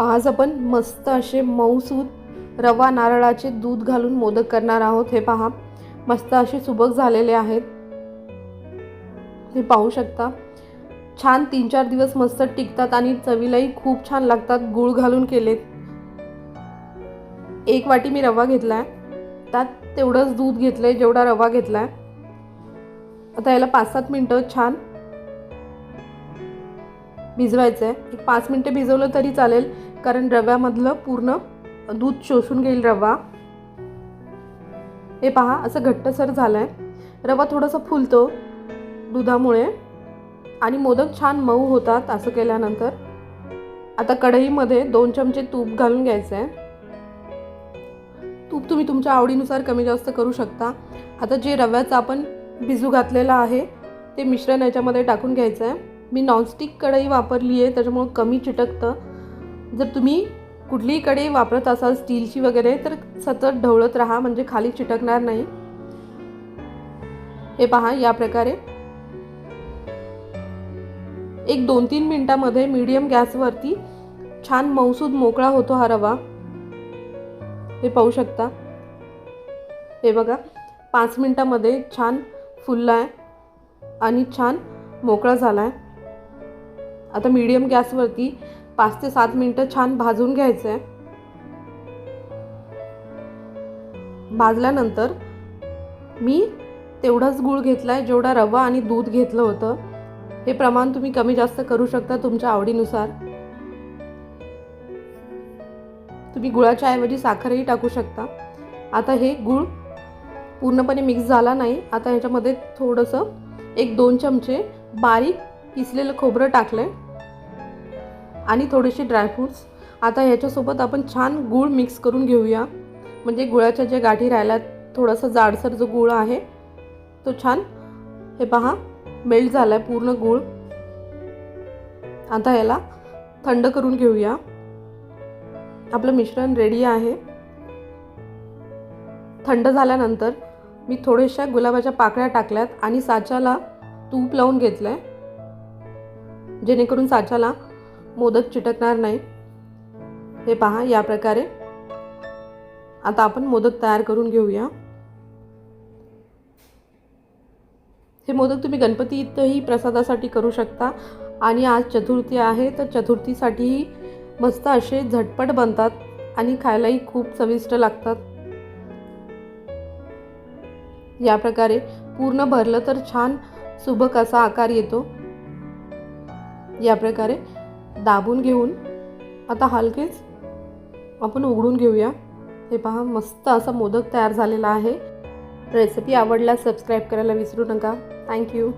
आज आपण मस्त असे मऊसूद रवा नारळाचे दूध घालून मोदक करणार आहोत. हे पहा मस्त असे सुबक झालेले आहेत. हे पाहू शकता छान तीन चार दिवस मस्त टिकतात आणि चवीलाही खूप छान लागतात. गूळ घालून केलेत. एक वाटी मी रवा घेतला आहे त्यात तेवढंच दूध घेतलं आहे जेवढा रवा घेतला आहे आता याला पाच सात मिनटं छान भिजवायचं आहे एक पाच मिनटं भिजवलं तरी चालेल कारण रव्यामधलं पूर्ण दूध शोषून घेईल रवा. हे पहा असं घट्टसर झालं आहे रवा थोडासा फुलतो दुधामुळे. आणि मोदक छान मऊ होतात असं केल्यानंतर. आता कढईमध्ये दोन चमचे तूप घालून घ्यायचं आहे तूप तुम्ही तुमच्या आवडीनुसार कमी जास्त करू शकता. आता जे रव्याचं आपण भिजू घातलेलं आहे ते मिश्रण याच्यामध्ये टाकून घ्यायचं आहे मी नॉनस्टिक कढई वापरली आहे त्याच्यामुळं कमी चिटकतं. जर तुम्ही कुठलीही कढई वापरत असाल स्टीलची वगैरे तर सतत ढवळत राहा म्हणजे खाली चिटकणार नाही. हे पहा या प्रकारे. एक दोन तीन मिनटामध्ये मीडियम गॅसवरती छान मऊसूद मोकळा होतो हा रवा. हे पाहू शकता. हे बघा पाच मिनटामध्ये छान फुलला आहे आणि छान मोकळा झाला आहे आता मीडियम गॅसवरती पाच ते सात मिनटं छान भाजून घ्यायचं आहे भाजल्यानंतर मी तेवढाच गूळ घेतला आहे जेवढा रवा आणि दूध घेतलं होतं. हे प्रमाण तुम्ही कमी जास्त करू शकता तुमच्या आवडीनुसार. तुम्ही गुळाच्या ऐवजी साखरही टाकू शकता. आता हे गूळ पूर्णपणे मिक्स झाला नाही. आता ह्याच्यामध्ये थोडंसं एक दोन चमचे बारीक किसलेलं खोबरं टाकलं आहे आणि थोडेसे ड्रायफ्रूट्स आता ह्याच्यासोबत आपण छान गूळ मिक्स करून घेऊया. म्हणजे गुळाच्या ज्या गाठी राहिल्या थोडासा जाडसर जो गूळ आहे तो छान हे पहा मेल्ट झाला आहे पूर्ण गूळ. आता याला थंड करून घेऊया. आपलं मिश्रण रेडी आहे. थंड झाल्यानंतर मी थोड्याशा गुलाबाच्या पाकळ्या टाकल्यात आणि साच्याला तूप लावून घेतलं आहे जेणेकरून साच्याला मोदक चिटकणार नाही. हे पहा या प्रकारे. आता आपण मोदक तयार करून घेऊया. हे मोदक तुम्ही गणपती इथंही प्रसादासाठी करू शकता. आणि आज चतुर्थी आहे तर चतुर्थीसाठीही मस्त असे झटपट बनतात आणि खायलाही खूप चविष्ट लागतात. या प्रकारे पूर्ण भरलं तर छान सुबक असा आकार येतो. या प्रकारे दाबून घेऊन आता हलकेच आपण उघडून घेऊया. हे पहा मस्त असा मोदक तयार झालेला आहे. रेसिपी आवडल्यास सबस्क्राईब करायला विसरू नका. थँक्यू